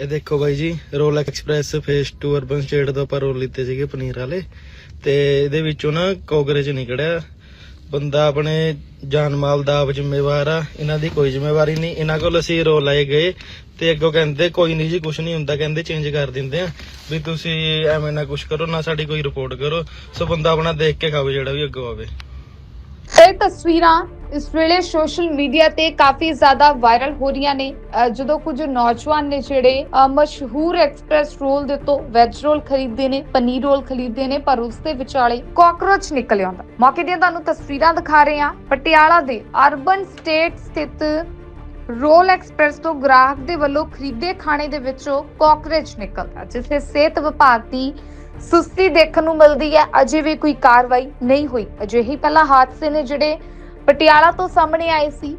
ਇਹ ਦੇਖੋ ਬਾਈ ਜੀ roll express phase 2 urban estate ਤੋਂ ਆਪਾਂ ਰੋਲ ਲਿੱਤੇ ਸੀਗੇ ਪਨੀਰ ਵਾਲੇ। ਤੇ ਇਹਦੇ ਵਿੱਚੋਂ ਨਾ ਕੋਗਰੇਜ ਨਿਕੜਿਆ ਬੰਦਾ ਆਪਣੇ ਜਾਨ ਮਾਲ ਦਾ ਆਪ ਜ਼ਿੰਮੇਵਾਰ ਆ, ਇਹਨਾਂ ਦੀ ਕੋਈ ਜ਼ਿੰਮੇਵਾਰੀ ਨਹੀਂ। ਇਹਨਾਂ ਕੋਲ ਅਸੀਂ ਰੋਲ ਲਾਏ ਗਏ ਤੇ ਅੱਗੋਂ ਕਹਿੰਦੇ ਕੋਈ ਨਹੀਂ ਜੀ ਕੁਝ ਨਹੀਂ ਹੁੰਦਾ, ਕਹਿੰਦੇ ਚੇਂਜ ਕਰ ਦਿੰਦੇ ਆ। ਵੀ ਤੁਸੀਂ ਐਵੇਂ ਨਾ ਕੁਝ ਕਰੋ, ਨਾ ਸਾਡੀ ਕੋਈ ਰਿਪੋਰਟ ਕਰੋ। ਸੋ ਬੰਦਾ ਆਪਣਾ ਦੇਖ ਕੇ ਖਾਵੇ, ਜਿਹੜਾ ਵੀ ਅੱਗੋਂ ਆਵੇ। ਇਹ ਤਸਵੀਰਾਂ ਇਸ ਵੇਲੇ ਸੋਸ਼ਲ ਮੀਡੀਆ ਤੇ ਕਾਫੀ ਜ਼ਿਆਦਾ ਵਾਇਰਲ ਹੋ ਰਹੀਆਂ ਨੇ। ਜਦੋਂ ਕੁਝ ਨੌਜਵਾਨ ਨੇ ਜਿਹੜੇ ਮਸ਼ਹੂਰ ਐਕਸਪ੍ਰੈਸ ਰੋਲ ਦੇ ਤੋਂ ਵੈਜ ਰੋਲ ਖਰੀਦਦੇ ਨੇ, ਪਨੀਰ ਰੋਲ ਖਰੀਦਦੇ ਨੇ, ਪਰ ਉਸ ਦੇ ਵਿਚਾਲੇ ਕਾਕਰੋਚ ਨਿਕਲ ਆਉਂਦਾ। ਮੌਕੇ ਦੀਆਂ ਤੁਹਾਨੂੰ ਤਸਵੀਰਾਂ ਦਿਖਾ ਰਹੇ ਹਾਂ। ਪਟਿਆਲਾ ਦੇ ਅਰਬਨ ਸਟੇਟ ਸਥਿਤ ਰੋਲ ਐਕਸਪ੍ਰੈਸ ਤੋਂ ਗ੍ਰਾਹਕ ਦੇ ਵੱਲੋਂ ਖਰੀਦੇ ਖਾਣੇ ਦੇ ਵਿੱਚੋਂ ਕਾਕਰੋਚ ਨਿਕਲਦਾ ਜਿਸ ਤੇ ਸਿਹਤ ਵਿਭਾਗ ਦੀ ਸੁਸਤੀ ਦੇਖਣ ਨੂੰ ਮਿਲਦੀ ਹੈ। ਅਜੇ ਵੀ ਕੋਈ ਕਾਰਵਾਈ ਨਹੀਂ ਹੋਈ। ਅਜਿਹੇ ਪਹਿਲਾ ਹਾਦਸੇ ਨੇ ਜਿਹੜੇ ਪਟਿਆਲਾ ਤੋਂ ਸਾਹਮਣੇ ਆਏ ਸੀ।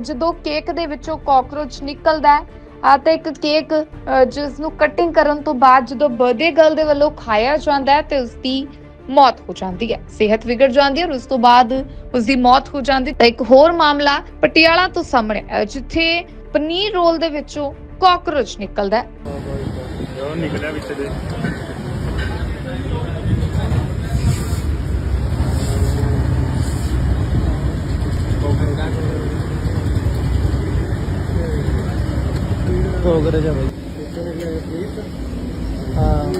ਜਦੋਂ ਕੇਕ ਦੇ ਵਿੱਚੋਂ ਕਾਕਰੋਚ ਨਿਕਲਦਾ ਹੈ ਤੇ ਇੱਕ ਕੇਕ ਜਿਸ ਨੂੰ ਕਟਿੰਗ ਕਰਨ ਤੋਂ ਬਾਅਦ ਜਦੋਂ ਬਰਥਡੇ ਗਰਲ ਦੇ ਵੱਲੋਂ ਖਾਇਆ ਜਾਂਦਾ ਹੈ ਤੇ ਉਸ ਦੀ ਮੌਤ ਹੋ ਜਾਂਦੀ ਹੈ। ਸਿਹਤ ਵਿਗੜ ਜਾਂਦੀ ਹੈ ਔਰ ਉਸ ਤੋਂ ਬਾਅਦ ਉਸ ਦੀ ਮੌਤ ਹੋ ਜਾਂਦੀ ਤਾਂ ਇੱਕ ਹੋਰ ਮਾਮਲਾ ਪਟਿਆਲਾ ਤੋਂ ਸਾਹਮਣੇ ਆਇਆ, ਜਿੱਥੇ ਪਨੀਰ ਰੋਲ ਦੇ ਵਿੱਚੋਂ ਕਾਕਰੋਚ ਨਿਕਲਦਾ ਹੈ। ਉਹ ਨਿਕਲਿਆ ਵਿੱਚ ਦੇ। ਕੋਕਰੇਜ ਆ ਬਾਈ। ਹਾਂ।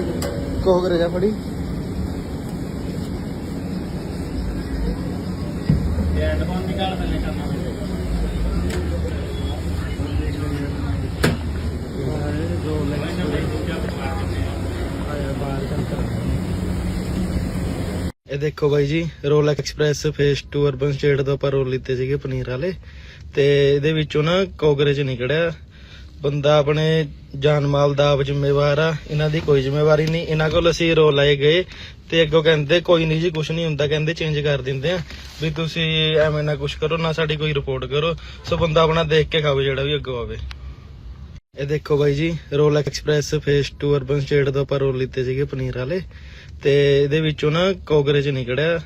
ਕੋਕਰੇਜ ਆ ਫੜੀ। ਇਹ ਦੇਖੋ ਬਾਈ ਜੀ roll express phase 2 urban estate ਤੋਂ ਆਪਾਂ ਰੋਲ ਲਿੱਤੇ ਸੀਗੇ ਪਨੀਰ ਵਾਲੇ। ਤੇ ਇਹਦੇ ਵਿੱਚੋਂ ਨਾ ਕੋਕਰੇਜ ਨਿਕੜਿਆ ਬੰਦਾ ਆਪਣੇ ਜਾਨ ਮਾਲ ਦਾ ਆਪ ਜ਼ਿੰਮੇਵਾਰ ਆ, ਇਹਨਾਂ ਦੀ ਕੋਈ ਜ਼ਿੰਮੇਵਾਰੀ ਨਹੀਂ। ਇਹਨਾਂ ਕੋਲ ਅਸੀਂ ਰੋਲ ਲਾਏ ਗਏ ਤੇ ਅੱਗੋਂ ਕਹਿੰਦੇ, ਕੋਈ ਨਹੀਂ ਜੀ ਕੁਝ ਨਹੀਂ ਹੁੰਦਾ। ਕਹਿੰਦੇ, ਚੇਂਜ ਕਰ ਦਿੰਦੇ ਆ। ਵੀ ਤੁਸੀਂ ਐਵੇਂ ਨਾ ਕੁਝ ਕਰੋ, ਨਾ ਸਾਡੀ ਕੋਈ ਰਿਪੋਰਟ ਕਰੋ। ਸੋ ਬੰਦਾ ਆਪਣਾ ਦੇਖ ਕੇ ਖਾਵੇ, ਜਿਹੜਾ ਵੀ ਅੱਗੋਂ ਆਵੇ। ਇਹ ਦੇਖੋ ਬਾਈ ਜੀ roll express phase 2 urban estate ਦਾ ਆਪਾਂ ਰੋਲ ਲਿੱਤੇ ਸੀਗੇ ਪਨੀਰ ਵਾਲੇ। ਤੇ ਇਹਦੇ ਵਿੱਚੋਂ ਨਾ ਕੋਕਰੇਜ ਨਿਕੜਿਆ।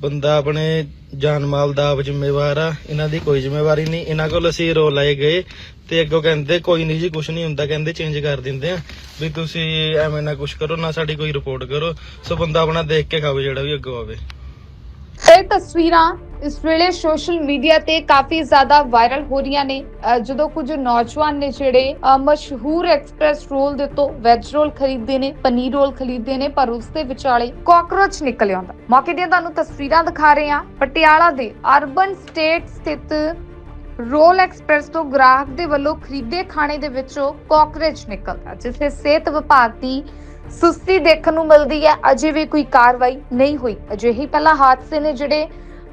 ਬੰਦਾ ਆਪਣੇ ਜਾਨ ਮਾਲ ਦਾ ਆਪ ਜ਼ਿੰਮੇਵਾਰ ਆ, ਇਹਨਾਂ ਦੀ ਕੋਈ ਜ਼ਿੰਮੇਵਾਰੀ ਨਹੀਂ। ਇਹਨਾਂ ਕੋਲ ਅਸੀਂ ਰੋਲ ਲਾਏ ਗਏ ਤੇ ਅੱਗੋਂ ਕਹਿੰਦੇ, ਕੋਈ ਨਹੀਂ ਜੀ ਕੁਝ ਨਹੀਂ ਹੁੰਦਾ। ਕਹਿੰਦੇ ਚੇਂਜ ਕਰ ਦਿੰਦੇ ਆ। ਵੀ ਤੁਸੀਂ ਐਵੇਂ ਨਾ ਕੁਝ ਕਰੋ, ਨਾ ਸਾਡੀ ਕੋਈ ਰਿਪੋਰਟ ਕਰੋ। ਸੋ ਬੰਦਾ ਆਪਣਾ ਦੇਖ ਕੇ ਖਾਵੇ ਜਿਹੜਾ ਵੀ ਅੱਗੋਂ ਆਵੇ। ਇਹ ਤਸਵੀਰਾਂ ਇਸ ਵੇਲੇ ਸੋਸ਼ਲ ਮੀਡੀਆ ਤੇ ਕਾਫੀ ਜ਼ਿਆਦਾ ਵਾਇਰਲ ਹੋ ਰਹੀਆਂ ਨੇ। ਜਦੋਂ ਕੁਝ ਨੌਜਵਾਨ ਨੇ ਜਿਹੜੇ ਮਸ਼ਹੂਰ ਐਕਸਪ੍ਰੈਸ ਰੋਲ ਦੇ ਤੋਂ ਵੈਜ ਰੋਲ ਖਰੀਦਦੇ ਨੇ, ਪਨੀਰ ਰੋਲ ਖਰੀਦਦੇ ਨੇ, ਪਰ ਉਸ ਦੇ ਵਿਚਾਲੇ ਕਾਕਰੋਚ ਨਿਕਲ ਆਉਂਦਾ। ਮੌਕੇ ਦੀਆਂ ਤੁਹਾਨੂੰ ਤਸਵੀਰਾਂ ਦਿਖਾ ਰਹੇ ਹਾਂ। ਪਟਿਆਲਾ ਦੇ ਅਰਬਨ ਸਟੇਟ ਸਥਿਤ ਰੋਲ ਐਕਸਪ੍ਰੈਸ ਤੋਂ ਗ੍ਰਾਹਕ ਦੇ ਵੱਲੋਂ ਖਰੀਦੇ ਖਾਣੇ ਦੇ ਵਿੱਚੋਂ ਕਾਕਰੋਚ ਨਿਕਲਦਾ, ਜਿਸ ਤੇ ਸਿਹਤ ਵਿਭਾਗ ਦੀ ਸੁਸਤੀ ਦੇਖਣ ਨੂੰ ਮਿਲਦੀ ਹੈ। ਅਜੇ ਵੀ ਕੋਈ ਕਾਰਵਾਈ ਨਹੀਂ ਹੋਈ। ਅਜਿਹੇ ਪਹਿਲਾ ਹਾਦਸੇ ਨੇ ਜਿਹੜੇ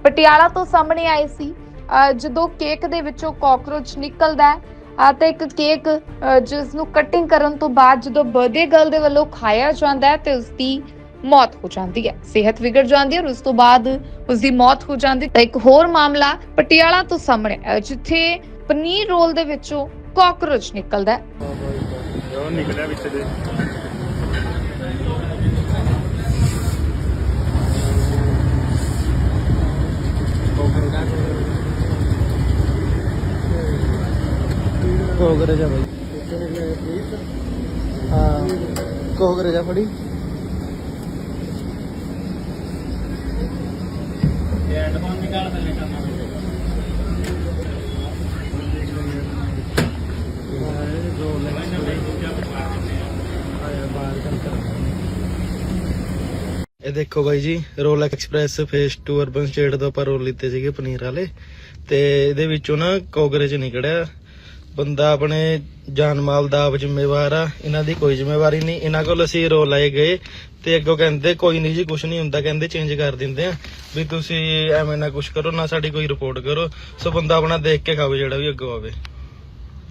ਪਟਿਆਲਾ ਤੋਂ ਸਾਹਮਣੇ ਆਏ ਸੀ। ਜਦੋਂ ਕੇਕ ਦੇ ਵਿੱਚੋਂ ਕਾਕਰੋਚ ਨਿਕਲਦਾ ਹੈ ਅਹ ਤੇ ਇੱਕ ਕੇਕ ਜਿਸ ਨੂੰ ਕਟਿੰਗ ਕਰਨ ਤੋਂ ਬਾਅਦ ਜਦੋਂ ਬਰਥਡੇ ਗਰਲ ਦੇ ਵੱਲੋਂ ਖਾਇਆ ਜਾਂਦਾ ਹੈ ਤੇ ਉਸ ਦੀ ਮੌਤ ਹੋ ਜਾਂਦੀ ਹੈ। ਸਿਹਤ ਵਿਗੜ ਜਾਂਦੀ ਹੈ ਔਰ ਉਸ ਤੋਂ ਬਾਅਦ ਉਸ ਦੀ ਮੌਤ ਹੋ ਜਾਂਦੀ ਤਾਂ ਇੱਕ ਹੋਰ ਮਾਮਲਾ ਪਟਿਆਲਾ ਤੋਂ ਸਾਹਮਣੇ ਆਇਆ, ਜਿੱਥੇ ਪਨੀਰ ਰੋਲ ਦੇ ਵਿੱਚੋਂ ਕਾਕਰੋਚ ਨਿਕਲਦਾ ਹੈ। ਉਹ ਨਿਕਲਿਆ ਵਿੱਚ ਦੇ ਕੋਕਰੇਜ ਆ ਹਾਂ ਕੋਕਰੇਜ ਫੜੀ। ਹੈਡਫੋਨ ਨਿਕਾਲ ਥੱਲੇ ਕਰਨਾ? ਇਹ ਦੇਖੋ ਬਾਈ ਜੀ roll express phase 2 urban estate ਤੋਂ ਆਪਾਂ ਰੋਲ ਲਿੱਤੇ ਸੀਗੇ ਪਨੀਰ ਵਾਲੇ। ਤੇ ਇਹਦੇ ਵਿੱਚੋਂ ਨਾ ਕੋਗਰੇਜ ਨਿਕੜਿਆ। ਬੰਦਾ ਆਪਣੇ ਜਾਨ ਮਾਲ ਦਾ ਆਪ ਜ਼ਿੰਮੇਵਾਰ ਆ, ਇਹਨਾਂ ਦੀ ਕੋਈ ਜ਼ਿੰਮੇਵਾਰੀ ਨਹੀਂ। ਇਹਨਾਂ ਕੋਲ ਅਸੀਂ ਰੋਲ ਲਾਏ ਗਏ ਤੇ ਅੱਗੋਂ ਕਹਿੰਦੇ, ਕੋਈ ਨਹੀਂ ਜੀ ਕੁਝ ਨਹੀਂ ਹੁੰਦਾ। ਕਹਿੰਦੇ, ਚੇਂਜ ਕਰ ਦਿੰਦੇ ਆ। ਵੀ ਤੁਸੀਂ ਐਵੇਂ ਨਾ ਕੁਝ ਕਰੋ, ਨਾ ਸਾਡੀ ਕੋਈ ਰਿਪੋਰਟ ਕਰੋ। ਸੋ ਬੰਦਾ ਆਪਣਾ ਦੇਖ ਕੇ ਖਾਵੇ ਜਿਹੜਾ ਵੀ ਅੱਗੋਂ ਆਵੇ।